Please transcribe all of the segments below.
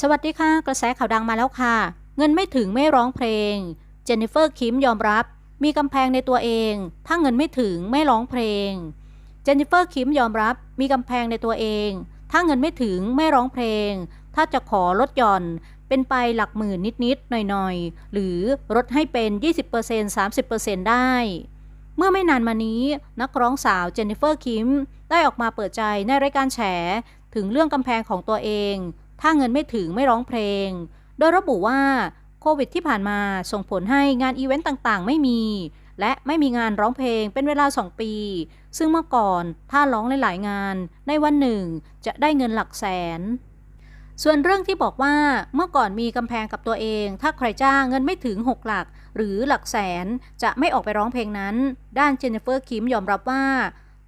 สวัสดีค่ะ กระแสข่าวดังมาแล้วค่ะ เงินไม่ถึงไม่ร้องเพลง เจนนิเฟอร์คิมยอมรับ มีกำแพงในตัวเอง ถ้าเงินไม่ถึงไม่ร้องเพลง เจนนิเฟอร์คิมยอมรับ มีกำแพงในตัวเอง ถ้าเงินไม่ถึงไม่ร้องเพลง ถ้าจะขอลดหย่อน เป็นไปหลักหมื่นนิดๆหน่อยๆ หรือลดให้เป็น 20% 30%ได้เมื่อไม่นานมานี้นักร้องสาวเจนนิเฟอร์คิมได้ออกมาเปิดใจในรายการแฉ ถึงเรื่องกำแพงของตัวเอง ถ้าเงินไม่ถึงไม่ร้องเพลง โดยระบุว่าโควิดที่ผ่านมาส่งผลให้งานอีเวนต์ต่างๆ ไม่มี และไม่มีงานร้องเพลงเป็นเวลา 2 ปี ซึ่งเมื่อก่อนถ้าร้องหลายๆงานในวันหนึ่งจะได้เงินหลักแสน ส่วนเรื่องที่บอกว่าเมื่อก่อนมีกำแพงกับตัวเอง ถ้าใครจ้างเงินไม่ถึง 6 หลัก หรือหลักแสนจะไม่ออกไปร้องเพลงนั้น ด้านเจนนิเฟอร์คิมยอมรับว่า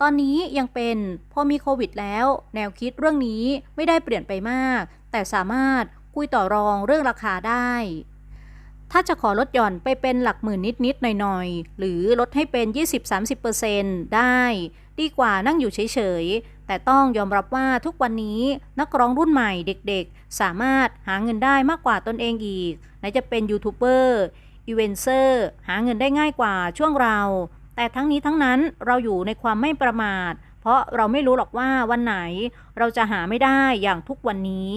ตอนนี้ยังเป็นพอมีโควิดแล้ว แนวคิดเรื่องนี้ไม่ได้เปลี่ยนไปมาก แต่สามารถคุยต่อรองเรื่องราคาได้ ถ้าจะขอลดหย่อนไปเป็นหลักหมื่นนิดๆหน่อยๆ หรือลดให้เป็น 20-30%ได้ ดีกว่านั่งอยู่เฉยๆ แต่ต้องยอมรับว่าทุกวันนี้นักร้องรุ่นใหม่เด็กๆ สามารถหาเงินได้มากกว่าตนเองอีกไหนจะเป็นยูทูบเบอร์อีเวนเซอร์หาเงินได้ง่ายกว่าช่วงเรา แต่ทั้งนี้ทั้งนั้นเราอยู่ในความไม่ประมาท เพราะเราไม่รู้หรอกว่าวันไหนเราจะหาไม่ได้อย่างทุกวันนี้